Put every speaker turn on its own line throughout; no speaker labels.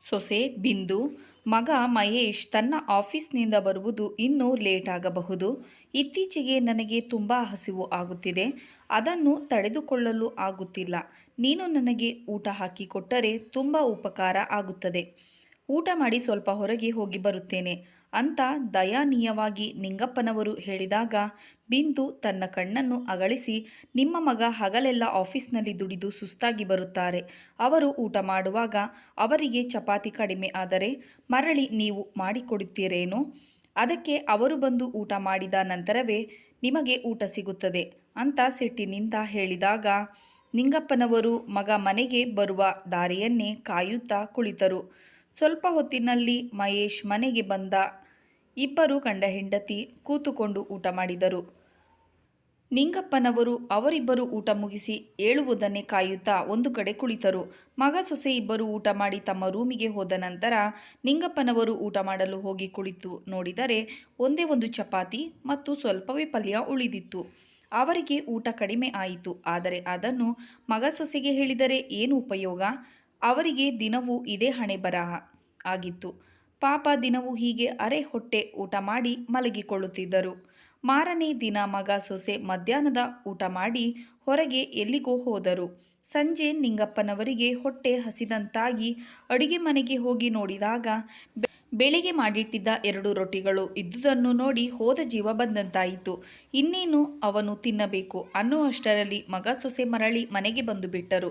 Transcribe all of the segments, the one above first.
ಸೊಸೆ, ಬಿಂದು, ಮಗ ಮಹೇಶ್ ತನ್ನ ಆಫೀಸ್ನಿಂದ ಬರುವುದು ಇನ್ನೂ ಲೇಟ್ ಆಗಬಹುದು. ಇತ್ತೀಚೆಗೆ ನನಗೆ ತುಂಬ ಹಸಿವು ಆಗುತ್ತಿದೆ. ಅದನ್ನು ತಡೆದುಕೊಳ್ಳಲು ಆಗುತ್ತಿಲ್ಲ. ನೀನು ನನಗೆ ಊಟ ಹಾಕಿಕೊಟ್ಟರೆ ತುಂಬ ಉಪಕಾರ ಆಗುತ್ತದೆ. ಊಟ ಮಾಡಿ ಸ್ವಲ್ಪ ಹೊರಗೆ ಹೋಗಿ ಬರುತ್ತೇನೆ. ಅಂತ ದಯಾನೀಯವಾಗಿ ನಿಂಗಪ್ಪನವರು ಹೇಳಿದಾಗ, ಬಿಂದು ತನ್ನ ಕಣ್ಣನ್ನು ಅಗಳಿಸಿ ನಿಮ್ಮ ಮಗ ಹಗಲೆಲ್ಲ ಆಫೀಸ್ನಲ್ಲಿ ದುಡಿದು ಸುಸ್ತಾಗಿ ಬರುತ್ತಾರೆ. ಅವರು ಊಟ ಮಾಡುವಾಗ ಅವರಿಗೆ ಚಪಾತಿ ಕಡಿಮೆ ಆದರೆ ಮರಳಿ ನೀವು ಮಾಡಿಕೊಡುತ್ತೀರೇನು? ಅದಕ್ಕೆ ಅವರು ಬಂದು ಊಟ ಮಾಡಿದ ನಂತರವೇ ನಿಮಗೆ ಊಟ ಸಿಗುತ್ತದೆ ಅಂತ ಸಿಟ್ಟಿನಿಂದ ಹೇಳಿದಾಗ, ನಿಂಗಪ್ಪನವರು ಮಗ ಮನೆಗೆ ಬರುವ ದಾರಿಯನ್ನೇ ಕಾಯುತ್ತಾ ಕುಳಿತರು. ಸ್ವಲ್ಪ ಹೊತ್ತಿನಲ್ಲಿ ಮಹೇಶ್ ಮನೆಗೆ ಬಂದ ಇಬ್ಬರು ಗಂಡ ಹೆಂಡತಿ ಕೂತುಕೊಂಡು ಊಟ ಮಾಡಿದರು. ನಿಂಗಪ್ಪನವರು ಅವರಿಬ್ಬರು ಊಟ ಮುಗಿಸಿ ಏಳುವುದನ್ನೇ ಕಾಯುತ್ತಾ ಒಂದು ಕಡೆ ಕುಳಿತರು. ಮಗ ಸೊಸೆ ಇಬ್ಬರು ಊಟ ಮಾಡಿ ತಮ್ಮ ರೂಮಿಗೆ ಹೋದ ನಂತರ ನಿಂಗಪ್ಪನವರು ಊಟ ಮಾಡಲು ಹೋಗಿ ಕುಳಿತು ನೋಡಿದರೆ ಒಂದೇ ಒಂದು ಚಪಾತಿ ಮತ್ತು ಸ್ವಲ್ಪವೇ ಪಲ್ಯ ಉಳಿದಿತ್ತು. ಅವರಿಗೆ ಊಟ ಕಡಿಮೆ ಆಯಿತು. ಆದರೆ ಅದನ್ನು ಮಗ ಸೊಸೆಗೆ ಹೇಳಿದರೆ ಏನು ಉಪಯೋಗ? ಅವರಿಗೆ ದಿನವೂ ಇದೇ ಹಣೆ ಬರಹ ಆಗಿತ್ತು. ಪಾಪ ದಿನವೂ ಹೀಗೆ ಅರೆ ಹೊಟ್ಟೆ ಊಟ ಮಾಡಿ ಮಲಗಿಕೊಳ್ಳುತ್ತಿದ್ದರು. ಮಾರನೇ ದಿನ ಮಗ ಸೊಸೆ ಮಧ್ಯಾಹ್ನದ ಊಟ ಮಾಡಿ ಹೊರಗೆ ಎಲ್ಲಿಗೋ ಹೋದರು. ಸಂಜೆ ನಿಂಗಪ್ಪನವರಿಗೆ ಹೊಟ್ಟೆ ಹಸಿದಂತಾಗಿ ಅಡುಗೆ ಮನೆಗೆ ಹೋಗಿ ನೋಡಿದಾಗ ಬೆಳಿಗ್ಗೆ ಮಾಡಿಟ್ಟಿದ್ದ ಎರಡು ರೊಟ್ಟಿಗಳು ಇದ್ದುದನ್ನು ನೋಡಿ ಹೋದ ಜೀವ ಬಂದಂತಾಯಿತು. ಇನ್ನೇನು ಅವನು ತಿನ್ನಬೇಕು ಅನ್ನುವಷ್ಟರಲ್ಲಿ ಮಗ ಸೊಸೆ ಮರಳಿ ಮನೆಗೆ ಬಂದು ಬಿಟ್ಟರು.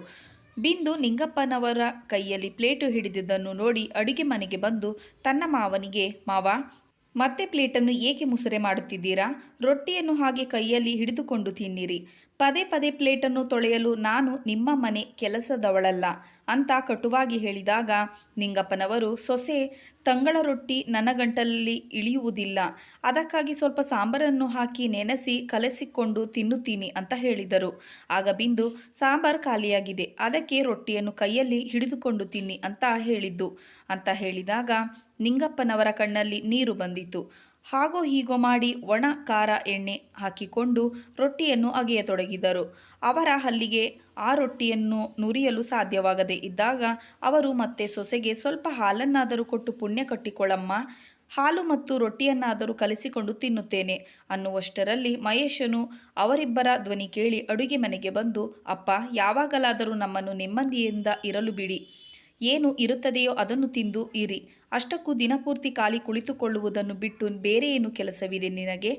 ಬಿಂದು ನಿಂಗಪ್ಪನವರ ಕೈಯಲ್ಲಿ ಪ್ಲೇಟು ಹಿಡಿದಿದ್ದನ್ನು ನೋಡಿ ಅಡುಗೆ ಮನೆಗೆ ಬಂದು ತನ್ನ ಮಾವನಿಗೆ, ಮಾವ, ಮತ್ತೆ ಪ್ಲೇಟನ್ನು ಏಕೆ ಮುಸುರೆ ಮಾಡುತ್ತಿದ್ದೀರಾ? ರೊಟ್ಟಿಯನ್ನು ಹಾಗೆ ಕೈಯಲ್ಲಿ ಹಿಡಿದುಕೊಂಡು ತಿನ್ನಿರಿ. ಪದೇ ಪದೇ ಪ್ಲೇಟನ್ನು ತೊಳೆಯಲು ನಾನು ನಿಮ್ಮ ಮನೆ ಕೆಲಸದವಳಲ್ಲ. ಅಂತ ಕಟುವಾಗಿ ಹೇಳಿದಾಗ, ನಿಂಗಪ್ಪನವರು, ಸೊಸೆ, ತಂಗಳ ರೊಟ್ಟಿ ನನ್ನ ಗಂಟಲಲ್ಲಿ ಇಳಿಯುವುದಿಲ್ಲ. ಅದಕ್ಕಾಗಿ ಸ್ವಲ್ಪ ಸಾಂಬಾರನ್ನು ಹಾಕಿ ನೆನೆಸಿ ಕಲಸಿಕೊಂಡು ತಿನ್ನುತ್ತೀನಿ ಅಂತ ಹೇಳಿದರು. ಆಗ ಬಿಂದು, ಸಾಂಬಾರ್ ಖಾಲಿಯಾಗಿದೆ, ಅದಕ್ಕೆ ರೊಟ್ಟಿಯನ್ನು ಕೈಯಲ್ಲಿ ಹಿಡಿದುಕೊಂಡು ತಿನ್ನಿ ಅಂತ ಹೇಳಿದ್ದು. ಅಂತ ಹೇಳಿದಾಗ, ನಿಂಗಪ್ಪನವರ ಕಣ್ಣಲ್ಲಿ ನೀರು ಬಂದಿತು ಹಾಗೋ ಹೀಗೋ ಮಾಡಿ ಒಣ, ಖಾರ ಎಣ್ಣೆ ಹಾಕಿಕೊಂಡು ರೊಟ್ಟಿಯನ್ನು ಅಗೆಯತೊಡಗಿದರು. ಅವರ ಹಲ್ಲಿಗೆ ಆ ರೊಟ್ಟಿಯನ್ನು ನುರಿಯಲು ಸಾಧ್ಯವಾಗದೇ ಇದ್ದಾಗ ಅವರು ಮತ್ತೆ ಸೊಸೆಗೆ ಸ್ವಲ್ಪ ಹಾಲನ್ನಾದರೂ ಕೊಟ್ಟು ಪುಣ್ಯ ಕಟ್ಟಿಕೊಳ್ಳಮ್ಮ, ಹಾಲು ಮತ್ತು ರೊಟ್ಟಿಯನ್ನಾದರೂ ಕಲಿಸಿಕೊಂಡು ತಿನ್ನುತ್ತೇನೆ ಅನ್ನುವಷ್ಟರಲ್ಲಿ ಮಹೇಶನು ಅವರಿಬ್ಬರ ಧ್ವನಿ ಕೇಳಿ ಅಡುಗೆ ಮನೆಗೆ ಬಂದು, ಅಪ್ಪ, ಯಾವಾಗಲಾದರೂ ನಮ್ಮನ್ನು ನೆಮ್ಮದಿಯಿಂದ ಇರಲು ಬಿಡಿ. ಏನು ಇರುತ್ತದೆಯೋ ಅದನ್ನು ತಿಂದು ಇರಿ. ಅಷ್ಟಕ್ಕೂ ದಿನಪೂರ್ತಿ ಖಾಲಿ ಕುಳಿತುಕೊಳ್ಳುವುದನ್ನು ಬಿಟ್ಟು ಬೇರೆ ಏನು ಕೆಲಸವಿದೆ ನಿನಗೆ?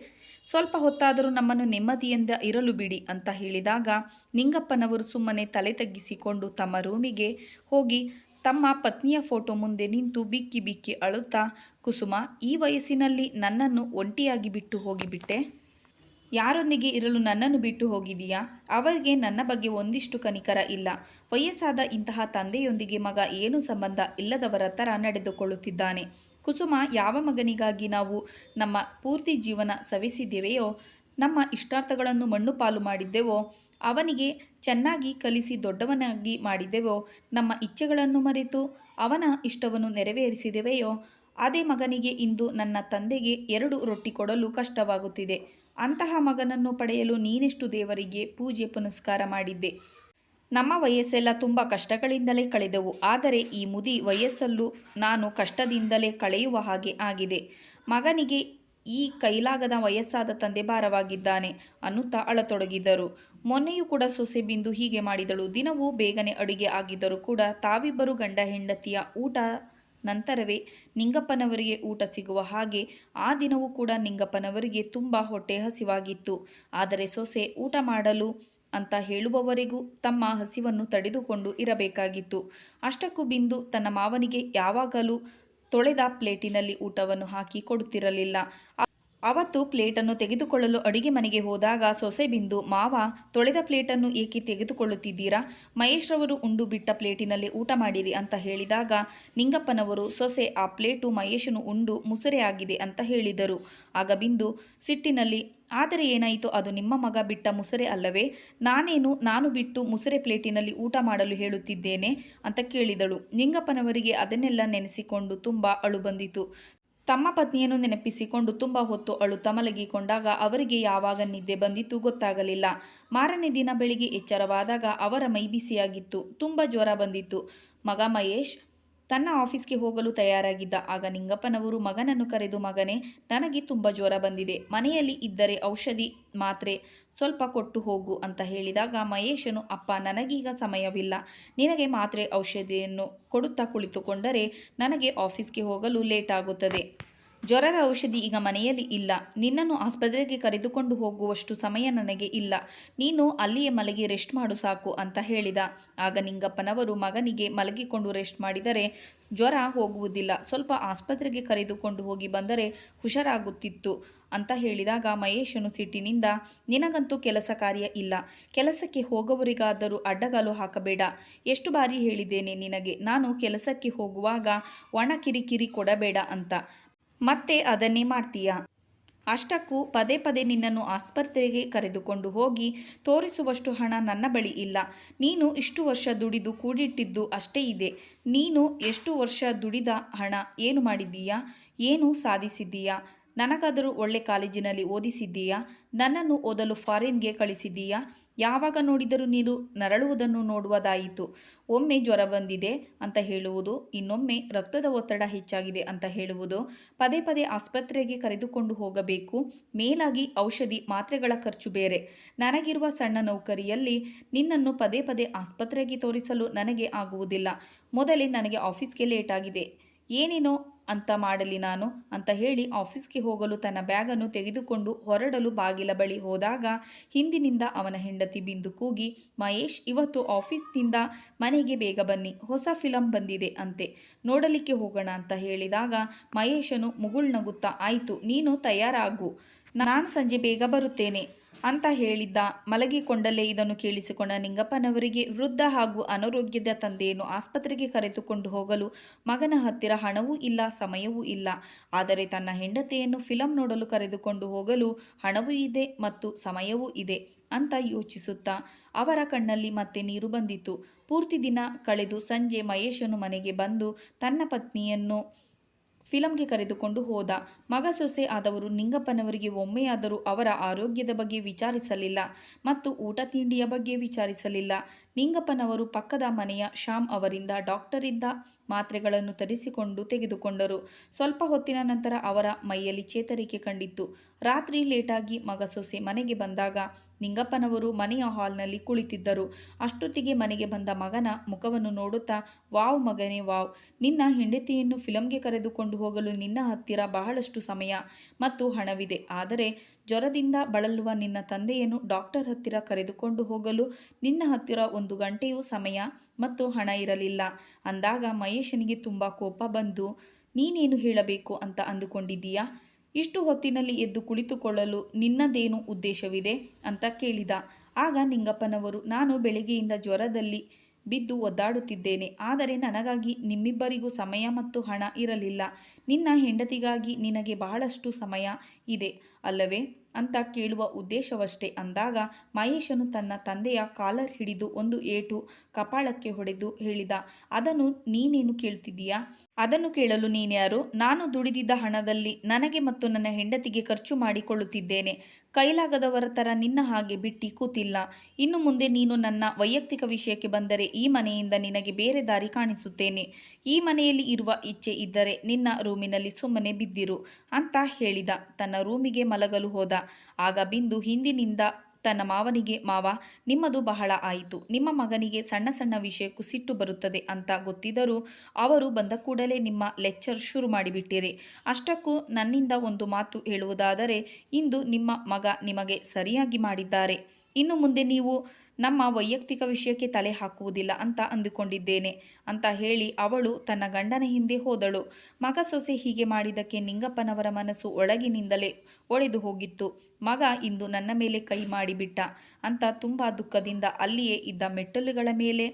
ಸ್ವಲ್ಪ ಹೊತ್ತಾದರೂ ನಮ್ಮನ್ನು ನೆಮ್ಮದಿಯಿಂದ ಇರಲು ಬಿಡಿ ಅಂತ ಹೇಳಿದಾಗ ನಿಂಗಪ್ಪನವರು ಸುಮ್ಮನೆ ತಲೆ ತಗ್ಗಿಸಿಕೊಂಡು ತಮ್ಮ ರೂಮಿಗೆ ಹೋಗಿ ತಮ್ಮ ಪತ್ನಿಯ ಫೋಟೋ ಮುಂದೆ ನಿಂತು ಬಿಕ್ಕಿ ಬಿಕ್ಕಿ ಅಳುತ್ತಾ, ಕುಸುಮ, ಈ ವಯಸ್ಸಿನಲ್ಲಿ ನನ್ನನ್ನು ಒಂಟಿಯಾಗಿ ಬಿಟ್ಟು ಹೋಗಿಬಿಟ್ಟೆ? ಯಾರೊಂದಿಗೆ ಇರಲು ನನ್ನನ್ನು ಬಿಟ್ಟು ಹೋಗಿದೀಯಾ ಅವರಿಗೆ ನನ್ನ ಬಗ್ಗೆ ಒಂದಿಷ್ಟು ಕನಿಕರ ಇಲ್ಲ. ವಯಸ್ಸಾದ ಇಂತಹ ತಂದೆಯೊಂದಿಗೆ ಮಗ ಏನು ಸಂಬಂಧ ಇಲ್ಲದವರ ಥರ ನಡೆದುಕೊಳ್ಳುತ್ತಿದ್ದಾನೆ. ಕುಸುಮ, ಯಾವ ಮಗನಿಗಾಗಿ ನಾವು ನಮ್ಮ ಪೂರ್ತಿ ಜೀವನ ಸವಿಸಿದ್ದೇವೆಯೋ, ನಮ್ಮ ಇಷ್ಟಾರ್ಥಗಳನ್ನು ಮಣ್ಣು ಪಾಲು ಮಾಡಿದ್ದೆವೋ, ಅವನಿಗೆ ಚೆನ್ನಾಗಿ ಕಲಿಸಿ ದೊಡ್ಡವನಾಗಿ ಮಾಡಿದ್ದೆವೋ, ನಮ್ಮ ಇಚ್ಛೆಗಳನ್ನು ಮರೆತು ಅವನ ಇಷ್ಟವನ್ನು ನೆರವೇರಿಸಿದೆವೆಯೋ, ಅದೇ ಮಗನಿಗೆ ಇಂದು ನನ್ನ ತಂದೆಗೆ ಎರಡು ರೊಟ್ಟಿ ಕೊಡಲು ಕಷ್ಟವಾಗುತ್ತಿದೆ. ಅಂತಹ ಮಗನನ್ನು ಪಡೆಯಲು ನೀನೆಷ್ಟು ದೇವರಿಗೆ ಪೂಜೆ ಪುನಸ್ಕಾರ ಮಾಡಿದ್ದೆ. ನಮ್ಮ ವಯಸ್ಸೆಲ್ಲ ತುಂಬ ಕಷ್ಟಗಳಿಂದಲೇ ಕಳೆದವು. ಆದರೆ ಈ ಮುದಿ ವಯಸ್ಸಲ್ಲೂ ನಾನು ಕಷ್ಟದಿಂದಲೇ ಕಳೆಯುವ ಹಾಗೆ ಆಗಿದೆ. ಮಗನಿಗೆ ಈ ಕೈಲಾಗದ ವಯಸ್ಸಾದ ತಂದೆ ಭಾರವಾಗಿದ್ದಾನೆ ಅನ್ನುತ್ತಾ ಅಳತೊಡಗಿದ್ದರು ಮೊನ್ನೆಯೂ ಕೂಡ ಸೊಸೆ ಬಿಂದು ಹೀಗೆ ಮಾಡಿದಳು. ದಿನವೂ ಬೇಗನೆ ಅಡುಗೆ ಆಗಿದ್ದರೂ ಕೂಡ ತಾವಿಬ್ಬರು ಗಂಡ ಹೆಂಡತಿಯ ಊಟ ನಂತರವೇ ನಿಂಗಪ್ಪನವರಿಗೆ ಊಟ ಸಿಗುವ ಹಾಗೆ ಆ ದಿನವೂ ಕೂಡ ನಿಂಗಪ್ಪನವರಿಗೆ ತುಂಬ ಹೊಟ್ಟೆ ಹಸಿವಾಗಿತ್ತು. ಆದರೆ ಸೊಸೆ ಊಟ ಮಾಡಲು ಅಂತ ಹೇಳುವವರೆಗೂ ತಮ್ಮ ಹಸಿವನ್ನು ತಡೆದುಕೊಂಡು ಇರಬೇಕಾಗಿತ್ತು. ಅಷ್ಟಕ್ಕೂ ಬಿಂದು ತನ್ನ ಮಾವನಿಗೆ ಯಾವಾಗಲೂ ತೊಳೆದ ಪ್ಲೇಟಿನಲ್ಲಿ ಊಟವನ್ನು ಹಾಕಿ ಕೊಡುತ್ತಿರಲಿಲ್ಲ. ಅವತ್ತು ಪ್ಲೇಟನ್ನು ತೆಗೆದುಕೊಳ್ಳಲು ಅಡಿಗೆ ಮನೆಗೆ ಹೋದಾಗ ಸೊಸೆ ಬಿಂದು, ಮಾವ, ತೊಳೆದ ಪ್ಲೇಟನ್ನು ಏಕೆ ತೆಗೆದುಕೊಳ್ಳುತ್ತಿದ್ದೀರಾ? ಮಹೇಶ್ರವರು ಉಂಡು ಬಿಟ್ಟ ಪ್ಲೇಟಿನಲ್ಲಿ ಊಟ ಮಾಡಿರಿ ಅಂತ ಹೇಳಿದಾಗ, ನಿಂಗಪ್ಪನವರು, ಸೊಸೆ, ಆ ಪ್ಲೇಟು ಮಹೇಶನು ಉಂಡು ಮುಸುರೆಯಾಗಿದೆ ಅಂತ ಹೇಳಿದರು. ಆಗ ಬಿಂದು, ಸಿಟ್ಟಿನಲ್ಲಿ, ಆದರೆ ಏನಾಯಿತು? ಅದು ನಿಮ್ಮ ಮಗ ಬಿಟ್ಟ ಮುಸುರೆ ಅಲ್ಲವೇ? ನಾನೇನು, ನಾನು ಬಿಟ್ಟು ಮುಸರೆ ಪ್ಲೇಟಿನಲ್ಲಿ ಊಟ ಮಾಡಲು ಹೇಳುತ್ತಿದ್ದೇನೆ? ಅಂತ ಕೇಳಿದಳು. ನಿಂಗಪ್ಪನವರಿಗೆ ಅದನ್ನೆಲ್ಲ ನೆನೆಸಿಕೊಂಡು ತುಂಬ ಅಳು ಬಂದಿತು. ತಮ್ಮ ಪತ್ನಿಯನ್ನು ನೆನಪಿಸಿಕೊಂಡು ತುಂಬ ಹೊತ್ತು ಅಳು ಮಲಗಿಕೊಂಡಾಗ ಅವರಿಗೆ ಯಾವಾಗ ನಿದ್ದೆ ಬಂದಿತ್ತು ಗೊತ್ತಾಗಲಿಲ್ಲ. ಮಾರನೇ ದಿನ ಬೆಳಿಗ್ಗೆ ಎಚ್ಚರವಾದಾಗ ಅವರ ಮೈ ಬಿಸಿಯಾಗಿತ್ತು. ತುಂಬ ಜ್ವರ ಬಂದಿತ್ತು. ಮಗ ಮಹೇಶ್ ತನ್ನ ಆಫೀಸ್ಗೆ ಹೋಗಲು ತಯಾರಾಗಿದ್ದ ಆಗ ನಿಂಗಪ್ಪನವರು ಮಗನನ್ನು ಕರೆದು, ಮಗನೇ, ನನಗೆ ತುಂಬ ಜ್ವರ ಬಂದಿದೆ. ಮನೆಯಲ್ಲಿ ಇದ್ದರೆ ಔಷಧಿ ಮಾತ್ರೆ ಸ್ವಲ್ಪ ಕೊಟ್ಟು ಹೋಗು ಅಂತ ಹೇಳಿದಾಗ ಮಹೇಶನು, ಅಪ್ಪ, ನನಗೀಗ ಸಮಯವಿಲ್ಲ. ನಿನಗೆ ಮಾತ್ರೆ ಔಷಧಿಯನ್ನು ಕೊಡುತ್ತಾ ಕುಳಿತುಕೊಂಡರೆ ನನಗೆ ಆಫೀಸ್ಗೆ ಹೋಗಲು ಲೇಟ್ ಆಗುತ್ತದೆ. ಜ್ವರದ ಔಷಧಿ ಈಗ ಮನೆಯಲ್ಲಿ ಇಲ್ಲ. ನಿನ್ನನ್ನು ಆಸ್ಪತ್ರೆಗೆ ಕರೆದುಕೊಂಡು ಹೋಗುವಷ್ಟು ಸಮಯ ನನಗೆ ಇಲ್ಲ. ನೀನು ಅಲ್ಲಿಯೇ ಮಲಗಿ ರೆಸ್ಟ್ ಮಾಡು ಸಾಕು ಅಂತ ಹೇಳಿದ. ಆಗ ನಿಂಗಪ್ಪನವರು ಮಗನಿಗೆ ಮಲಗಿಕೊಂಡು ರೆಸ್ಟ್ ಮಾಡಿದರೆ ಜ್ವರ ಹೋಗುವುದಿಲ್ಲ. ಸ್ವಲ್ಪ ಆಸ್ಪತ್ರೆಗೆ ಕರೆದುಕೊಂಡು ಹೋಗಿ ಬಂದರೆ ಹುಷಾರಾಗುತ್ತಿತ್ತು ಅಂತ ಹೇಳಿದಾಗ ಮಹೇಶನು ಸಿಟ್ಟಿನಿಂದ, ನಿನಗಂತೂ ಕೆಲಸ ಕಾರ್ಯ ಇಲ್ಲ. ಕೆಲಸಕ್ಕೆ ಹೋಗುವವರಿಗಾದರೂ ಅಡ್ಡಗಾಲು ಹಾಕಬೇಡ. ಎಷ್ಟು ಬಾರಿ ಹೇಳಿದ್ದೇನೆ ನಿನಗೆ? ನಾನು ಕೆಲಸಕ್ಕೆ ಹೋಗುವಾಗ ಒಣ ಕಿರಿಕಿರಿ ಕೊಡಬೇಡ ಅಂತ. ಮತ್ತೆ ಅದನ್ನೇ ಮಾಡ್ತೀಯ? ಅಷ್ಟಕ್ಕೂ ಪದೇ ಪದೇ ನಿನ್ನನ್ನು ಆಸ್ಪತ್ರೆಗೆ ಕರೆದುಕೊಂಡು ಹೋಗಿ ತೋರಿಸುವಷ್ಟು ಹಣ ನನ್ನ ಬಳಿ ಇಲ್ಲ. ನೀನು ಇಷ್ಟು ವರ್ಷ ದುಡಿದು ಕೂಡಿಟ್ಟಿದ್ದು ಅಷ್ಟೇ ಇದೆ. ನೀನು ಎಷ್ಟು ವರ್ಷ ದುಡಿದ ಹಣ ಏನು ಮಾಡಿದ್ದೀಯಾ? ಏನು ಸಾಧಿಸಿದ್ದೀಯಾ? ನನಗಾದರೂ ಒಳ್ಳೆ ಕಾಲೇಜಿನಲ್ಲಿ ಓದಿಸಿದ್ದೀಯಾ? ನನ್ನನ್ನು ಓದಲು ಫಾರಿನ್ಗೆ ಕಳಿಸಿದ್ದೀಯಾ? ಯಾವಾಗ ನೋಡಿದರೂ ನೀನು ನರಳುವುದನ್ನು ನೋಡುವುದಾಯಿತು. ಒಮ್ಮೆ ಜ್ವರ ಬಂದಿದೆ ಅಂತ ಹೇಳುವುದು, ಇನ್ನೊಮ್ಮೆ ರಕ್ತದ ಒತ್ತಡ ಹೆಚ್ಚಾಗಿದೆ ಅಂತ ಹೇಳುವುದು. ಪದೇ ಪದೇ ಆಸ್ಪತ್ರೆಗೆ ಕರೆದುಕೊಂಡು ಹೋಗಬೇಕು. ಮೇಲಾಗಿ ಔಷಧಿ ಮಾತ್ರೆಗಳ ಖರ್ಚು ಬೇರೆ. ನನಗಿರುವ ಸಣ್ಣ ನೌಕರಿಯಲ್ಲಿ ನಿನ್ನನ್ನು ಪದೇ ಪದೇ ಆಸ್ಪತ್ರೆಗೆ ತೋರಿಸಲು ನನಗೆ ಆಗುವುದಿಲ್ಲ. ಮೊದಲೇ ನನಗೆ ಆಫೀಸ್ಗೆ ಲೇಟ್ ಆಗಿದೆ ಏನೇನೋ ಅಂತ ಮಾಡಲಿ ನಾನು ಅಂತ ಹೇಳಿ ಆಫೀಸ್ಗೆ ಹೋಗಲು ತನ್ನ ಬ್ಯಾಗನ್ನು ತೆಗೆದುಕೊಂಡು ಹೊರಡಲು ಬಾಗಿಲ ಬಳಿ ಹೋದಾಗ ಹಿಂದಿನಿಂದ ಅವನ ಹೆಂಡತಿ ಬಿಂದು ಕೂಗಿ, ಮಹೇಶ್, ಇವತ್ತು ಆಫೀಸ್ನಿಂದ ಮನೆಗೆ ಬೇಗ ಬನ್ನಿ, ಹೊಸ ಫಿಲಂ ಬಂದಿದೆ ಅಂತೆ. ನೋಡಲಿಕ್ಕೆ ಹೋಗೋಣ ಅಂತ ಹೇಳಿದಾಗ ಮಹೇಶನು ಮುಗುಳ್ನಗುತ್ತಾ ಆಯಿತು, ನೀನು ತಯಾರಾಗು. ನಾನು ಸಂಜೆ ಬೇಗ ಬರುತ್ತೇನೆ. ಅಂತ ಹೇಳಿದ್ದ. ಮಲಗಿಕೊಂಡಲ್ಲೇ ಇದನ್ನು ಕೇಳಿಸಿಕೊಂಡ ನಿಂಗಪ್ಪನವರಿಗೆ ವೃದ್ಧ ಹಾಗೂ ಅನಾರೋಗ್ಯದ ತಂದೆಯನ್ನು ಆಸ್ಪತ್ರೆಗೆ ಕರೆದುಕೊಂಡು ಹೋಗಲು ಮಗನ ಹತ್ತಿರ ಹಣವೂ ಇಲ್ಲ, ಸಮಯವೂ ಇಲ್ಲ. ಆದರೆ ತನ್ನ ಹೆಂಡತಿಯನ್ನು ಫಿಲಂ ನೋಡಲು ಕರೆದುಕೊಂಡು ಹೋಗಲು ಹಣವೂ ಇದೆ ಮತ್ತು ಸಮಯವೂ ಇದೆ ಅಂತ ಯೋಚಿಸುತ್ತಾ ಅವರ ಕಣ್ಣಲ್ಲಿ ಮತ್ತೆ ನೀರು ಬಂದಿತು ಪೂರ್ತಿ ದಿನ ಕಳೆದು ಸಂಜೆ ಮಹೇಶನು ಮನೆಗೆ ಬಂದು ತನ್ನ ಪತ್ನಿಯನ್ನು ಫಿಲಂಗೆ ಕರೆದುಕೊಂಡು ಹೋದ. ಮಗ ಸೊಸೆ ಆದವರು ನಿಂಗಪ್ಪನವರಿಗೆ ಒಮ್ಮೆಯಾದರೂ ಅವರ ಆರೋಗ್ಯದ ಬಗ್ಗೆ ವಿಚಾರಿಸಲಿಲ್ಲ ಮತ್ತು ಊಟ ತಿಂಡಿಯ ಬಗ್ಗೆ ವಿಚಾರಿಸಲಿಲ್ಲ. ನಿಂಗಪ್ಪನವರು ಪಕ್ಕದ ಮನೆಯ ಶ್ಯಾಮ್ ಅವರಿಂದ, ಡಾಕ್ಟರಿಂದ ಮಾತ್ರೆಗಳನ್ನು ತರಿಸಿಕೊಂಡು ತೆಗೆದುಕೊಂಡರು. ಸ್ವಲ್ಪ ಹೊತ್ತಿನ ನಂತರ ಅವರ ಮೈಯಲ್ಲಿ ಚೇತರಿಕೆ ಕಂಡಿತ್ತು. ರಾತ್ರಿ ಲೇಟಾಗಿ ಮಗ ಸೊಸೆ ಮನೆಗೆ ಬಂದಾಗ ನಿಂಗಪ್ಪನವರು ಮನೆಯ ಹಾಲ್ನಲ್ಲಿ ಕುಳಿತಿದ್ದರು. ಅಷ್ಟೊತ್ತಿಗೆ ಮನೆಗೆ ಬಂದ ಮಗನ ಮುಖವನ್ನು ನೋಡುತ್ತಾ, ವಾವ್ ಮಗನೇ, ವಾವ್. ನಿನ್ನ ಹೆಂಡತಿಯನ್ನು ಫಿಲಂಗೆ ಕರೆದುಕೊಂಡು ಹೋಗಲು ನಿನ್ನ ಹತ್ತಿರ ಬಹಳಷ್ಟು ಸಮಯ ಮತ್ತು ಹಣವಿದೆ. ಆದರೆ ಜ್ವರದಿಂದ ಬಳಲುವ ನಿನ್ನ ತಂದೆಯನ್ನು ಡಾಕ್ಟರ್ ಹತ್ತಿರ ಕರೆದುಕೊಂಡು ಹೋಗಲು ನಿನ್ನ ಹತ್ತಿರ ಒಂದು ಗಂಟೆಯೂ ಸಮಯ ಮತ್ತು ಹಣ ಇರಲಿಲ್ಲ. ಅಂದಾಗ ಮಹೇಶನಿಗೆ ತುಂಬ ಕೋಪ ಬಂದು, ನೀನೇನು ಹೇಳಬೇಕು ಅಂತ ಅಂದುಕೊಂಡಿದ್ದೀಯಾ? ಇಷ್ಟು ಹೊತ್ತಿನಲ್ಲಿ ಎದ್ದು ಕುಳಿತುಕೊಳ್ಳಲು ನಿನ್ನದೇನು ಉದ್ದೇಶವಿದೆ? ಅಂತ ಕೇಳಿದ. ಆಗ ನಿಂಗಪ್ಪನವರು, ನಾನು ಬೆಳಿಗ್ಗೆಯಿಂದ ಜ್ವರದಲ್ಲಿ ಬಿದ್ದು ಒದ್ದಾಡುತ್ತಿದ್ದೇನೆ. ಆದರೆ ನನಗಾಗಿ ನಿಮ್ಮಿಬ್ಬರಿಗೂ ಸಮಯ ಮತ್ತು ಹಣ ಇರಲಿಲ್ಲ. ನಿನ್ನ ಹೆಂಡತಿಗಾಗಿ ನಿನಗೆ ಬಹಳಷ್ಟು ಸಮಯ ಇದೆ, ಅಲ್ಲವೇ? ಅಂತ ಕೇಳುವ ಉದ್ದೇಶವಷ್ಟೇ ಅಂದಾಗ ಮಹೇಶನು ತನ್ನ ತಂದೆಯ ಕಾಲರ್ ಹಿಡಿದು ಒಂದು ಏಟು ಕಪಾಳಕ್ಕೆ ಹೊಡೆದು ಹೇಳಿದ, ಅದನ್ನು ನೀನೇನು ಕೇಳ್ತಿದ್ದೀಯಾ? ಅದನ್ನು ಕೇಳಲು ನೀನ್ಯಾರು ನಾನು ದುಡಿದಿದ್ದ ಹಣದಲ್ಲಿ ನನಗೆ ಮತ್ತು ನನ್ನ ಹೆಂಡತಿಗೆ ಖರ್ಚು ಮಾಡಿಕೊಳ್ಳುತ್ತಿದ್ದೇನೆ. ಕೈಲಾಗದವರ ಥರ ನಿನ್ನ ಹಾಗೆ ಬಿಟ್ಟಿ ಕೂತಿಲ್ಲ. ಇನ್ನು ಮುಂದೆ ನೀನು ನನ್ನ ವೈಯಕ್ತಿಕ ವಿಷಯಕ್ಕೆ ಬಂದರೆ ಈ ಮನೆಯಿಂದ ನಿನಗೆ ಬೇರೆ ದಾರಿ ಕಾಣಿಸುತ್ತೇನೆ. ಈ ಮನೆಯಲ್ಲಿ ಇರುವ ಇಚ್ಛೆ ಇದ್ದರೆ ನಿನ್ನ ರೂಮಿನಲ್ಲಿ ಸುಮ್ಮನೆ ಬಿದ್ದಿರು, ಅಂತ ಹೇಳಿದ. ತನ್ನ ರೂಮಿಗೆ ಮಲಗಲು ಹೋದ. ಆಗ ಬಿಂದು ಹಿಂದಿನಿಂದ ತನ್ನ ಮಾವನಿಗೆ, ಮಾವ, ನಿಮ್ಮದು ಬಹಳ ಆಯಿತು. ನಿಮ್ಮ ಮಗನಿಗೆ ಸಣ್ಣ ಸಣ್ಣ ವಿಷಯಕ್ಕೂ ಸಿಟ್ಟು ಬರುತ್ತದೆ ಅಂತ ಗೊತ್ತಿದ್ದರೂ ಅವರು ಬಂದ ಕೂಡಲೇ ನಿಮ್ಮ ಲೆಕ್ಚರ್ ಶುರು ಮಾಡಿಬಿಟ್ಟಿರಿ. ಅಷ್ಟಕ್ಕೂ ನನ್ನಿಂದ ಒಂದು ಮಾತು ಹೇಳುವುದಾದರೆ, ಇಂದು ನಿಮ್ಮ ಮಗ ನಿಮಗೆ ಸರಿಯಾಗಿ ಮಾಡಿದ್ದಾರೆ. ಇನ್ನು ಮುಂದೆ ನೀವು ನಮ್ಮ ವೈಯಕ್ತಿಕ ವಿಷಯಕ್ಕೆ ತಲೆ ಹಾಕುವುದಿಲ್ಲ ಅಂತ ಅಂದುಕೊಂಡಿದ್ದೇನೆ ಅಂತ ಹೇಳಿ ಅವಳು ತನ್ನ ಗಂಡನ ಹಿಂದೆ ಹೋದಳು. ಮಗ ಸೊಸೆ ಹೀಗೆ ಮಾಡಿದ್ದಕ್ಕೆ ನಿಂಗಪ್ಪನವರ ಮನಸ್ಸು ಒಳಗಿನಿಂದಲೇ ಒಡೆದು ಹೋಗಿತ್ತು. ಮಗ ಇಂದು ನನ್ನ ಮೇಲೆ ಕೈ ಮಾಡಿಬಿಟ್ಟ ಅಂತ ತುಂಬ ದುಃಖದಿಂದ ಅಲ್ಲಿಯೇ ಇದ್ದ ಮೆಟ್ಟಲುಗಳ ಮೇಲೆ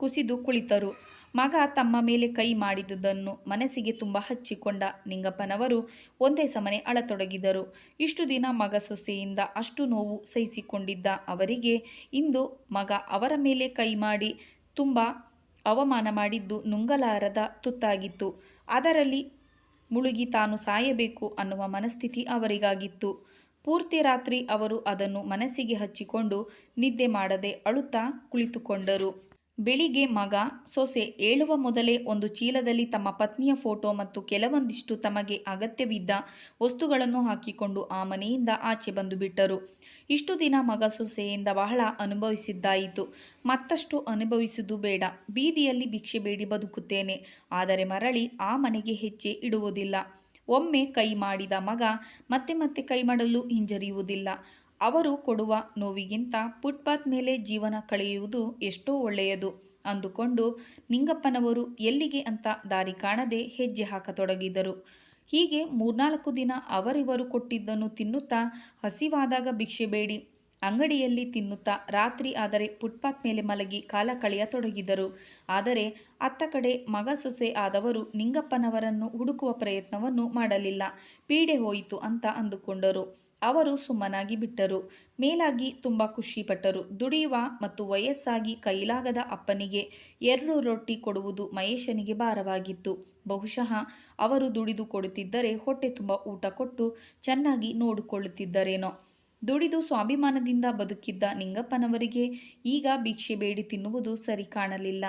ಕುಸಿದು ಕುಳಿತರು. ಮಗ ತಮ್ಮ ಮೇಲೆ ಕೈ ಮಾಡಿದುದನ್ನು ಮನಸ್ಸಿಗೆ ತುಂಬ ಹಚ್ಚಿಕೊಂಡ ನಿಂಗಪ್ಪನವರು ಒಂದೇ ಸಮನೆ ಅಳತೊಡಗಿದರು. ಇಷ್ಟು ದಿನ ಮಗ ಸೊಸೆಯಿಂದ ಅಷ್ಟು ನೋವು ಸಹಿಸಿಕೊಂಡಿದ್ದ ಅವರಿಗೆ ಇಂದು ಮಗ ಅವರ ಮೇಲೆ ಕೈ ಮಾಡಿ ತುಂಬ ಅವಮಾನ ಮಾಡಿದ್ದು ನುಂಗಲಾರದ ತುತ್ತಾಗಿತ್ತು. ಅದರಲ್ಲಿ ಮುಳುಗಿ ತಾನು ಸಾಯಬೇಕು ಅನ್ನುವ ಮನಸ್ಥಿತಿ ಅವರಿಗಾಗಿತ್ತು. ಪೂರ್ತಿ ರಾತ್ರಿ ಅವರು ಅದನ್ನು ಮನಸ್ಸಿಗೆ ಹಚ್ಚಿಕೊಂಡು ನಿದ್ದೆ ಮಾಡದೆ ಅಳುತ್ತಾ ಕುಳಿತುಕೊಂಡರು. ಬೆಳಿಗ್ಗೆ ಮಗ ಸೊಸೆ ಏಳುವ ಮೊದಲೇ ಒಂದು ಚೀಲದಲ್ಲಿ ತಮ್ಮ ಪತ್ನಿಯ ಫೋಟೋ ಮತ್ತು ಕೆಲವೊಂದಿಷ್ಟು ತಮಗೆ ಅಗತ್ಯವಿದ್ದ ವಸ್ತುಗಳನ್ನು ಹಾಕಿಕೊಂಡು ಆ ಮನೆಯಿಂದ ಆಚೆ ಬಂದು ಬಿಟ್ಟರು. ಇಷ್ಟು ದಿನ ಮಗ ಸೊಸೆಯಿಂದ ಬಹಳ ಅನುಭವಿಸಿದ್ದಾಯಿತು. ಮತ್ತಷ್ಟು ಅನುಭವಿಸುವುದು ಬೇಡ. ಬೀದಿಯಲ್ಲಿ ಭಿಕ್ಷೆ ಬೇಡಿ ಬದುಕುತ್ತೇನೆ. ಆದರೆ ಮರಳಿ ಆ ಮನೆಗೆ ಹೆಜ್ಜೆ ಇಡುವುದಿಲ್ಲ. ಒಮ್ಮೆ ಕೈ ಮಾಡಿದ ಮಗ ಮತ್ತೆ ಮತ್ತೆ ಕೈ ಮಾಡಲು ಹಿಂಜರಿಯುವುದಿಲ್ಲ. ಅವರು ಕೊಡುವ ನೋವಿಗಿಂತ ಫುಟ್ಪಾತ್ ಮೇಲೆ ಜೀವನ ಕಳೆಯುವುದು ಎಷ್ಟೋ ಒಳ್ಳೆಯದು ಅಂದುಕೊಂಡು ನಿಂಗಪ್ಪನವರು ಎಲ್ಲಿಗೆ ಅಂತ ದಾರಿ ಕಾಣದೆ ಹೆಜ್ಜೆ ಹಾಕತೊಡಗಿದರು. ಹೀಗೆ ಮೂರ್ನಾಲ್ಕು ದಿನ ಅವರಿವರು ಕೊಟ್ಟಿದ್ದನ್ನು ತಿನ್ನುತ್ತಾ ಹಸಿವಾದಾಗ ಭಿಕ್ಷೆ ಬೇಡಿ ಅಂಗಡಿಯಲ್ಲಿ ತಿನ್ನುತ್ತಾ ರಾತ್ರಿ ಆದರೆ ಫುಟ್ಪಾತ್ ಮೇಲೆ ಮಲಗಿ ಕಾಲ ಕಳೆಯತೊಡಗಿದರು. ಆದರೆ ಅತ್ತ ಕಡೆ ಮಗ ಸೊಸೆ ಆದವರು ನಿಂಗಪ್ಪನವರನ್ನು ಹುಡುಕುವ ಪ್ರಯತ್ನವನ್ನು ಮಾಡಲಿಲ್ಲ. ಪೀಡೆ ಹೋಯಿತು ಅಂತ ಅಂದುಕೊಂಡರು. ಅವರು ಸುಮ್ಮನಾಗಿ ಬಿಟ್ಟರು. ಮೇಲಾಗಿ ತುಂಬ ಖುಷಿಪಟ್ಟರು. ದುಡಿಯುವ ಮತ್ತು ವಯಸ್ಸಾಗಿ ಕೈಲಾಗದ ಅಪ್ಪನಿಗೆ ಎರಡು ರೊಟ್ಟಿ ಕೊಡುವುದು ಮಹೇಶನಿಗೆ ಭಾರವಾಗಿತ್ತು. ಬಹುಶಃ ಅವರು ದುಡಿದು ಕೊಡುತ್ತಿದ್ದರೆ ಹೊಟ್ಟೆ ತುಂಬ ಊಟ ಕೊಟ್ಟು ಚೆನ್ನಾಗಿ ನೋಡಿಕೊಳ್ಳುತ್ತಿದ್ದರೇನೋ. ದುಡಿದು ಸ್ವಾಭಿಮಾನದಿಂದ ಬದುಕಿದ್ದ ನಿಂಗಪ್ಪನವರಿಗೆ ಈಗ ಭಿಕ್ಷೆ ಬೇಡಿ ತಿನ್ನುವುದು ಸರಿ ಕಾಣಲಿಲ್ಲ.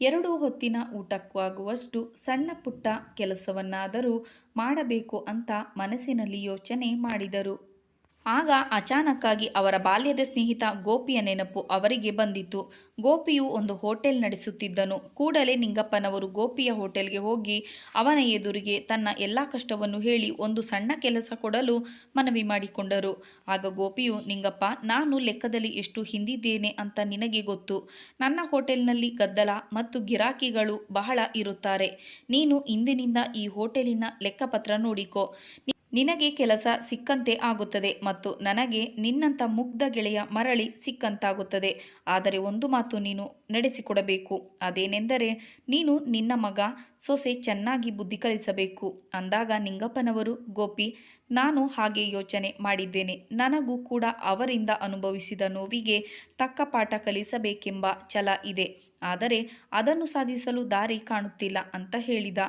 ಎರಡು ಹೊತ್ತಿನ ಊಟಕ್ಕಾಗುವಷ್ಟು ಸಣ್ಣ ಪುಟ್ಟ ಕೆಲಸವನ್ನಾದರೂ ಮಾಡಬೇಕು ಅಂತ ಮನಸ್ಸಿನಲ್ಲಿ ಯೋಚನೆ ಮಾಡಿದರು. ಆಗ ಅಚಾನಕ್ಕಾಗಿ ಅವರ ಬಾಲ್ಯದ ಸ್ನೇಹಿತ ಗೋಪಿಯ ನೆನಪು ಅವರಿಗೆ ಬಂದಿತು ಗೋಪಿಯು ಒಂದು ಹೋಟೆಲ್ ನಡೆಸುತ್ತಿದ್ದನು. ಕೂಡಲೇ ನಿಂಗಪ್ಪನವರು ಗೋಪಿಯ ಹೋಟೆಲ್ಗೆ ಹೋಗಿ ಅವನ ಎದುರಿಗೆ ತನ್ನ ಎಲ್ಲ ಕಷ್ಟವನ್ನು ಹೇಳಿ ಒಂದು ಸಣ್ಣ ಕೆಲಸ ಕೊಡಲು ಮನವಿ ಮಾಡಿಕೊಂಡರು. ಆಗ ಗೋಪಿಯು, ನಿಂಗಪ್ಪ, ನಾನು ಲೆಕ್ಕದಲ್ಲಿ ಎಷ್ಟು ಹಿಂದಿದ್ದೇನೆ ಅಂತ ನಿನಗೆ ಗೊತ್ತು. ನನ್ನ ಹೋಟೆಲ್ನಲ್ಲಿ ಗದ್ದಲ ಮತ್ತು ಗಿರಾಕಿಗಳು ಬಹಳ ಇರುತ್ತಾರೆ. ನೀನು ಇಂದಿನಿಂದ ಈ ಹೋಟೆಲಿನ ಲೆಕ್ಕಪತ್ರ ನೋಡಿಕೋ. ನಿನಗೆ ಕೆಲಸ ಸಿಕ್ಕಂತೆ ಆಗುತ್ತದೆ ಮತ್ತು ನನಗೆ ನಿನ್ನಂಥ ಮುಗ್ಧ ಗೆಳೆಯ ಮರಳಿ ಸಿಕ್ಕಂತಾಗುತ್ತದೆ. ಆದರೆ ಒಂದು ಮಾತು ನೀನು ನಡೆಸಿಕೊಡಬೇಕು. ಅದೇನೆಂದರೆ, ನೀನು ನಿನ್ನ ಮಗ ಸೊಸೆ ಚೆನ್ನಾಗಿ ಬುದ್ಧಿ ಕಲಿಸಬೇಕು. ಅಂದಾಗ ನಿಂಗಪ್ಪನವರು, ಗೋಪಿ, ನಾನು ಹಾಗೆ ಯೋಚನೆ ಮಾಡಿದ್ದೇನೆ. ನನಗೂ ಕೂಡ ಅವರಿಂದ ಅನುಭವಿಸಿದ ನೋವಿಗೆ ತಕ್ಕ ಪಾಠ ಕಲಿಸಬೇಕೆಂಬ ಛಲ ಇದೆ. ಆದರೆ ಅದನ್ನು ಸಾಧಿಸಲು ದಾರಿ ಕಾಣುತ್ತಿಲ್ಲ ಅಂತ ಹೇಳಿದ.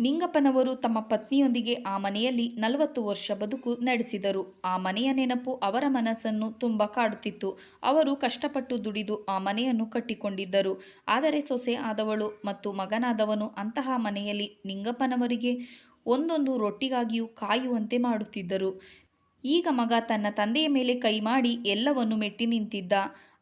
ನಿಂಗಪ್ಪನವರು ತಮ್ಮ ಪತ್ನಿಯೊಂದಿಗೆ ಆ ಮನೆಯಲ್ಲಿ ನಲವತ್ತು ವರ್ಷ ಬದುಕು ನಡೆಸಿದರು. ಆ ಮನೆಯ ನೆನಪು ಅವರ ಮನಸ್ಸನ್ನು ತುಂಬ ಕಾಡುತ್ತಿತ್ತು. ಅವರು ಕಷ್ಟಪಟ್ಟು ದುಡಿದು ಆ ಮನೆಯನ್ನು ಕಟ್ಟಿಕೊಂಡಿದ್ದರು. ಆದರೆ ಸೊಸೆ ಆದವಳು ಮತ್ತು ಮಗನಾದವನು ಅಂತಹ ಮನೆಯಲ್ಲಿ ನಿಂಗಪ್ಪನವರಿಗೆ ಒಂದೊಂದು ರೊಟ್ಟಿಗಾಗಿಯೂ ಕಾಯುವಂತೆ ಮಾಡುತ್ತಿದ್ದರು. ಈಗ ಮಗ ತನ್ನ ತಂದೆಯ ಮೇಲೆ ಕೈ ಮಾಡಿ ಎಲ್ಲವನ್ನು ಮೆಟ್ಟಿ ನಿಂತಿದ್ದ.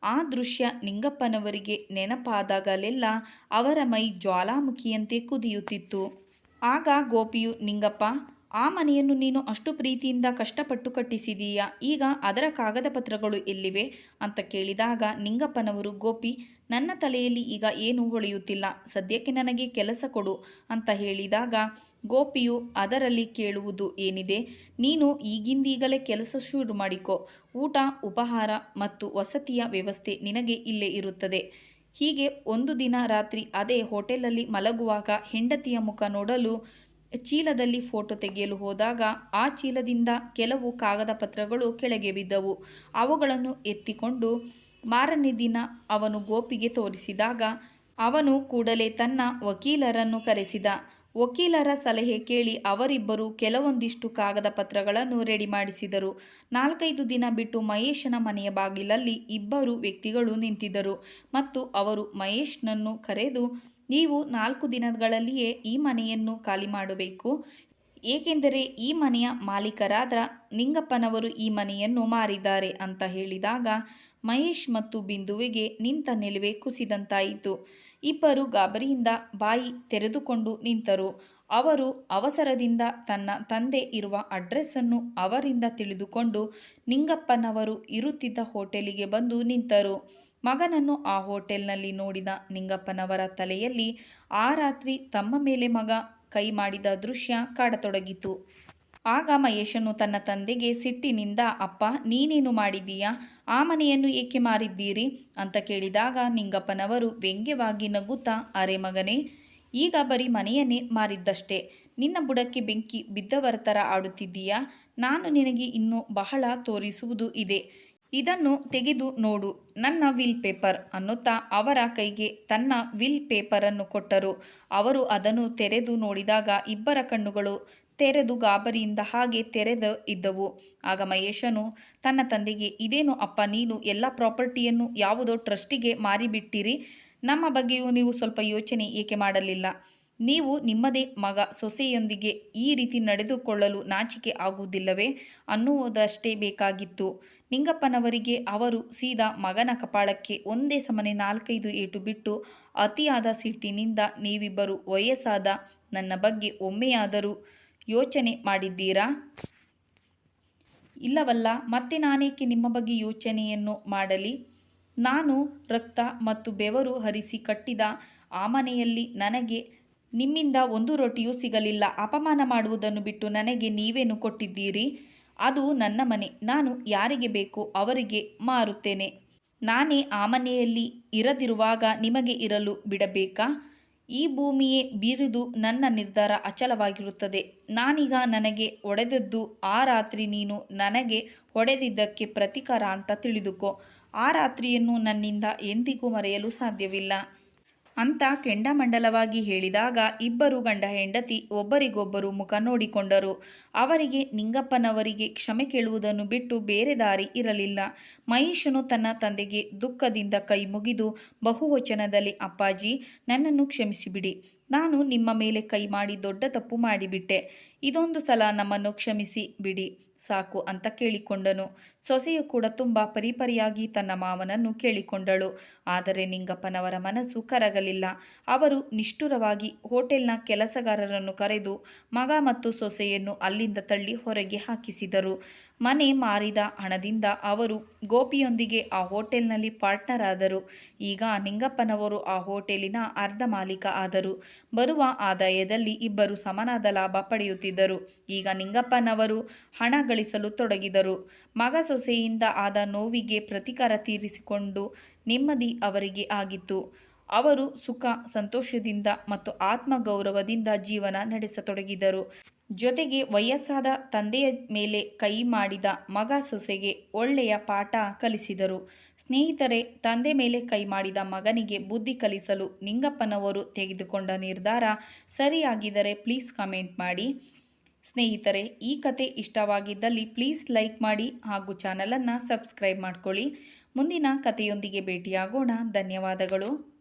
ಆ ದೃಶ್ಯ ನಿಂಗಪ್ಪನವರಿಗೆ ನೆನಪಾದಾಗಲೆಲ್ಲ ಅವರ ಮೈ ಜ್ವಾಲಾಮುಖಿಯಂತೆ ಕುದಿಯುತ್ತಿತ್ತು. ಆಗ ಗೋಪಿಯು, ನಿಂಗಪ್ಪ, ಆ ಮನೆಯನ್ನು ನೀನು ಅಷ್ಟು ಪ್ರೀತಿಯಿಂದ ಕಷ್ಟಪಟ್ಟು ಕಟ್ಟಿಸಿದೀಯಾ? ಈಗ ಅದರ ಕಾಗದ ಪತ್ರಗಳು ಎಲ್ಲಿವೆ? ಅಂತ ಕೇಳಿದಾಗ ನಿಂಗಪ್ಪನವರು, ಗೋಪಿ, ನನ್ನ ತಲೆಯಲ್ಲಿ ಈಗ ಏನು ಹೊಳೆಯುತ್ತಿಲ್ಲ. ಸದ್ಯಕ್ಕೆ ನನಗೆ ಕೆಲಸ ಕೊಡು ಅಂತ ಹೇಳಿದಾಗ ಗೋಪಿಯು, ಅದರಲ್ಲಿ ಕೇಳುವುದು ಏನಿದೆ? ನೀನು ಈಗಿಂದೀಗಲೇ ಕೆಲಸ ಶುರು ಮಾಡಿಕೊ ಊಟ, ಉಪಹಾರ ಮತ್ತು ವಸತಿಯ ವ್ಯವಸ್ಥೆ ನಿನಗೆ ಇಲ್ಲೇ ಇರುತ್ತದೆ. ಹೀಗೆ ಒಂದು ದಿನ ರಾತ್ರಿ ಅದೇ ಹೋಟೆಲಲ್ಲಿ ಮಲಗುವಾಗ ಹೆಂಡತಿಯ ಮುಖ ನೋಡಲು ಚೀಲದಲ್ಲಿ ಫೋಟೋ ತೆಗೆಯಲು ಹೋದಾಗ ಆ ಚೀಲದಿಂದ ಕೆಲವು ಕಾಗದ ಪತ್ರಗಳು ಕೆಳಗೆ ಬಿದ್ದವು. ಅವುಗಳನ್ನು ಎತ್ತಿಕೊಂಡು ಮಾರನೇ ದಿನ ಅವನು ಗೋಪಿಗೆ ತೋರಿಸಿದಾಗ ಅವನು ಕೂಡಲೇ ತನ್ನ ವಕೀಲರನ್ನು ಕರೆಸಿದ. ವಕೀಲರ ಸಲಹೆ ಕೇಳಿ ಅವರಿಬ್ಬರು ಕೆಲವೊಂದಿಷ್ಟು ಕಾಗದ ಪತ್ರಗಳನ್ನು ರೆಡಿ ಮಾಡಿಸಿದರು. ನಾಲ್ಕೈದು ದಿನ ಬಿಟ್ಟು ಮಹೇಶನ ಮನೆಯ ಬಾಗಿಲಲ್ಲಿ ಇಬ್ಬರು ವ್ಯಕ್ತಿಗಳು ನಿಂತಿದ್ದರು ಮತ್ತು ಅವರು ಮಹೇಶ್ನನ್ನು ಕರೆದು, ನೀವು ನಾಲ್ಕು ದಿನಗಳಲ್ಲಿಯೇ ಈ ಮನೆಯನ್ನು ಖಾಲಿ ಮಾಡಬೇಕು. ಏಕೆಂದರೆ ಈ ಮನೆಯ ಮಾಲೀಕರಾದ ನಿಂಗಪ್ಪನವರು ಈ ಮನೆಯನ್ನು ಮಾರಿದ್ದಾರೆ ಅಂತ ಹೇಳಿದಾಗ ಮಹೇಶ್ ಮತ್ತು ಬಿಂದುವಿಗೆ ನಿಂತ ನಿಲುವೆ ಕುಸಿದಂತಾಯಿತು. ಇಬ್ಬರು ಗಾಬರಿಯಿಂದ ಬಾಯಿ ತೆರೆದುಕೊಂಡು ನಿಂತರು. ಅವರು ಅವಸರದಿಂದ ತನ್ನ ತಂದೆ ಇರುವ ಅಡ್ರೆಸ್ಸನ್ನು ಅವರಿಂದ ತಿಳಿದುಕೊಂಡು ನಿಂಗಪ್ಪನವರು ಇರುತ್ತಿದ್ದ ಹೋಟೆಲಿಗೆ ಬಂದು ನಿಂತರು. ಮಗನನ್ನು ಆ ಹೋಟೆಲ್ನಲ್ಲಿ ನೋಡಿದ ನಿಂಗಪ್ಪನವರ ತಲೆಯಲ್ಲಿ ಆ ರಾತ್ರಿ ತಮ್ಮ ಮೇಲೆ ಮಗ ಕೈ ಮಾಡಿದ ದೃಶ್ಯ ಕಾಡತೊಡಗಿತು. ಆಗ ಮಹೇಶನು ತನ್ನ ತಂದೆಗೆ ಸಿಟ್ಟಿನಿಂದ, ಅಪ್ಪ, ನೀನೇನು ಮಾಡಿದ್ದೀಯಾ? ಆ ಮನೆಯನ್ನು ಏಕೆ ಮಾರಿದ್ದೀರಿ? ಅಂತ ಕೇಳಿದಾಗ ನಿಂಗಪ್ಪನವರು ವ್ಯಂಗ್ಯವಾಗಿ ನಗುತ್ತಾ, ಅರೆ ಮಗನೇ, ಈಗ ಬರೀ ಮನೆಯನ್ನೇ ಮಾರಿದ್ದಷ್ಟೇ. ನಿನ್ನ ಬುಡಕ್ಕೆ ಬೆಂಕಿ ಬಿದ್ದವರ ಥರ ಆಡುತ್ತಿದ್ದೀಯಾ? ನಾನು ನಿನಗೆ ಇನ್ನೂ ಬಹಳ ತೋರಿಸುವುದು ಇದೆ. ಇದನ್ನು ತೆಗೆದು ನೋಡು, ನನ್ನ ವಿಲ್ ಪೇಪರ್ ಅನ್ನುತ್ತಾ ಅವರ ಕೈಗೆ ತನ್ನ ವಿಲ್ ಪೇಪರನ್ನು ಕೊಟ್ಟರು. ಅವರು ಅದನ್ನು ತೆರೆದು ನೋಡಿದಾಗ ಇಬ್ಬರ ಕಣ್ಣುಗಳು ತೆರೆದು ಗಾಬರಿಯಿಂದ ಹಾಗೆ ತೆರೆದು ಇದ್ದವು. ಆಗ ಮಹೇಶನು, ತನ್ನ ತಂದೆಗೆ, ಇದೇನು ಅಪ್ಪ, ನೀನು ಎಲ್ಲ ಪ್ರಾಪರ್ಟಿಯನ್ನು ಯಾವುದೋ ಟ್ರಸ್ಟಿಗೆ ಮಾರಿಬಿಟ್ಟಿರಿ? ನಮ್ಮ ಬಗ್ಗೆಯೂ ನೀವು ಸ್ವಲ್ಪ ಯೋಚನೆ ಏಕೆ ಮಾಡಲಿಲ್ಲ? ನೀವು ನಿಮ್ಮದೇ ಮಗ ಸೊಸೆಯೊಂದಿಗೆ ಈ ರೀತಿ ನಡೆದುಕೊಳ್ಳಲು ನಾಚಿಕೆ ಆಗುವುದಿಲ್ಲವೇ? ಅನ್ನುವುದಷ್ಟೇ ಬೇಕಾಗಿತ್ತು. ನಿಂಗಪ್ಪನವರಿಗೆ ಅವರು ಸೀದಾ ಮಗನ ಕಪಾಳಕ್ಕೆ ಒಂದೇ ಸಮನೆ ನಾಲ್ಕೈದು ಏಟು ಬಿಟ್ಟು, ಅತಿಯಾದ ಸಿಟ್ಟಿನಿಂದ ನೀವಿಬ್ಬರು ವಯಸ್ಸಾದ ನನ್ನ ಬಗ್ಗೆ ಒಮ್ಮೆಯಾದರೂ ಯೋಚನೆ ಮಾಡಿದ್ದೀರಾ? ಇಲ್ಲವಲ್ಲ, ಮತ್ತೆ ನಾನೇಕೆ ನಿಮ್ಮ ಬಗ್ಗೆ ಯೋಚನೆಯನ್ನು ಮಾಡಲಿ? ನಾನು ರಕ್ತ ಮತ್ತು ಬೆವರು ಹರಿಸಿ ಕಟ್ಟಿದ ಆ ಮನೆಯಲ್ಲಿ ನನಗೆ ನಿಮ್ಮಿಂದ ಒಂದು ರೊಟ್ಟಿಯೂ ಸಿಗಲಿಲ್ಲ. ಅಪಮಾನ ಮಾಡುವುದನ್ನು ಬಿಟ್ಟು ನನಗೆ ನೀವೇನು ಕೊಟ್ಟಿದ್ದೀರಿ? ಅದು ನನ್ನ ಮನೆ. ನಾನು ಯಾರಿಗೆ ಬೇಕೋ ಅವರಿಗೆ ಮಾರುತ್ತೇನೆ. ನಾನೇ ಆ ಮನೆಯಲ್ಲಿ ಇರದಿರುವಾಗ ನಿಮಗೆ ಇರಲು ಬಿಡಬೇಕಾ? ಈ ಭೂಮಿಯೇ ಬೀರಿದು ನನ್ನ ನಿರ್ಧಾರ ಅಚಲವಾಗಿರುತ್ತದೆ. ನಾನೀಗ ನನಗೆ ಒಡೆದದ್ದು ಆ ರಾತ್ರಿ ನೀನು ನನಗೆ ಹೊಡೆದಿದ್ದಕ್ಕೆ ಪ್ರತಿಕಾರ ಅಂತ ತಿಳಿದುಕೋ. ಆ ರಾತ್ರಿಯನ್ನು ನನ್ನಿಂದ ಎಂದಿಗೂ ಮರೆಯಲು ಸಾಧ್ಯವಿಲ್ಲ. ಅಂತ ಕೆಂಡಮಂಡಲವಾಗಿ ಹೇಳಿದಾಗ ಇಬ್ಬರು ಗಂಡ ಹೆಂಡತಿ ಒಬ್ಬರಿಗೊಬ್ಬರು ಮುಖ ನೋಡಿಕೊಂಡರು. ಅವರಿಗೆ ನಿಂಗಪ್ಪನವರಿಗೆ ಕ್ಷಮೆ ಕೇಳುವುದನ್ನು ಬಿಟ್ಟು ಬೇರೆ ದಾರಿ ಇರಲಿಲ್ಲ. ಮಹೇಶನು ತನ್ನ ತಂದೆಗೆ ದುಃಖದಿಂದ ಕೈ ಮುಗಿದು ಬಹುವಚನದಲ್ಲಿ, ಅಪ್ಪಾಜಿ, ನನ್ನನ್ನು ಕ್ಷಮಿಸಿಬಿಡಿ. ನಾನು ನಿಮ್ಮ ಮೇಲೆ ಕೈ ಮಾಡಿ ದೊಡ್ಡ ತಪ್ಪು ಮಾಡಿಬಿಟ್ಟೆ. ಇದೊಂದು ಸಲ ನಮ್ಮನ್ನು ಕ್ಷಮಿಸಿ ಬಿಡಿ ಸಾಕು ಅಂತ ಕೇಳಿಕೊಂಡನು. ಸೊಸೆಯು ಕೂಡ ತುಂಬ ಪರಿಪರಿಯಾಗಿ ತನ್ನ ಮಾವನನ್ನು ಕೇಳಿಕೊಂಡಳು. ಆದರೆ ನಿಂಗಪ್ಪನವರ ಮನಸ್ಸು ಕರಗಲಿಲ್ಲ. ಅವರು ನಿಷ್ಠುರವಾಗಿ ಹೋಟೆಲ್ನ ಕೆಲಸಗಾರರನ್ನು ಕರೆದು ಮಗ ಮತ್ತು ಸೊಸೆಯನ್ನು ಅಲ್ಲಿಂದ ತಳ್ಳಿ ಹೊರಗೆ ಹಾಕಿಸಿದರು. ಮನೆ ಮಾರಿದ ಹಣದಿಂದ ಅವರು ಗೋಪಿಯೊಂದಿಗೆ ಆ ಹೋಟೆಲ್ನಲ್ಲಿ ಪಾರ್ಟ್ನರ್ ಆದರು ಈಗ ನಿಂಗಪ್ಪನವರು ಆ ಹೋಟೆಲಿನ ಅರ್ಧ ಮಾಲೀಕ ಆದರು. ಬರುವ ಆದಾಯದಲ್ಲಿ ಇಬ್ಬರು ಸಮನಾದ ಲಾಭ ಪಡೆಯುತ್ತಿದ್ದರು. ಈಗ ನಿಂಗಪ್ಪನವರು ಹಣ ಗಳಿಸಲು ತೊಡಗಿದರು. ಮಗ ಸೊಸೆಯಿಂದ ಆದ ನೋವಿಗೆ ಪ್ರತೀಕಾರ ತೀರಿಸಿಕೊಂಡು ನೆಮ್ಮದಿ ಅವರಿಗೆ ಆಗಿತ್ತು. ಅವರು ಸುಖ, ಸಂತೋಷದಿಂದ ಮತ್ತು ಆತ್ಮಗೌರವದಿಂದ ಜೀವನ ನಡೆಸತೊಡಗಿದರು. ಜೊತೆಗೆ ವಯಸ್ಸಾದ ತಂದೆಯ ಮೇಲೆ ಕೈ ಮಾಡಿದ ಮಗ ಸೊಸೆಗೆ ಒಳ್ಳೆಯ ಪಾಠ ಕಲಿಸಿದರು. ಸ್ನೇಹಿತರೆ, ತಂದೆ ಮೇಲೆ ಕೈ ಮಾಡಿದ ಮಗನಿಗೆ ಬುದ್ಧಿ ಕಲಿಸಲು ನಿಂಗಪ್ಪನವರು ತೆಗೆದುಕೊಂಡ ನಿರ್ಧಾರ ಸರಿಯಾಗಿದ್ದರೆ ಪ್ಲೀಸ್ ಕಮೆಂಟ್ ಮಾಡಿ. ಸ್ನೇಹಿತರೆ, ಈ ಕತೆ ಇಷ್ಟವಾಗಿದ್ದಲ್ಲಿ ಪ್ಲೀಸ್ ಲೈಕ್ ಮಾಡಿ ಹಾಗೂ ಚಾನಲನ್ನು ಸಬ್ಸ್ಕ್ರೈಬ್ ಮಾಡಿಕೊಳ್ಳಿ. ಮುಂದಿನ ಕಥೆಯೊಂದಿಗೆ ಭೇಟಿಯಾಗೋಣ. ಧನ್ಯವಾದಗಳು.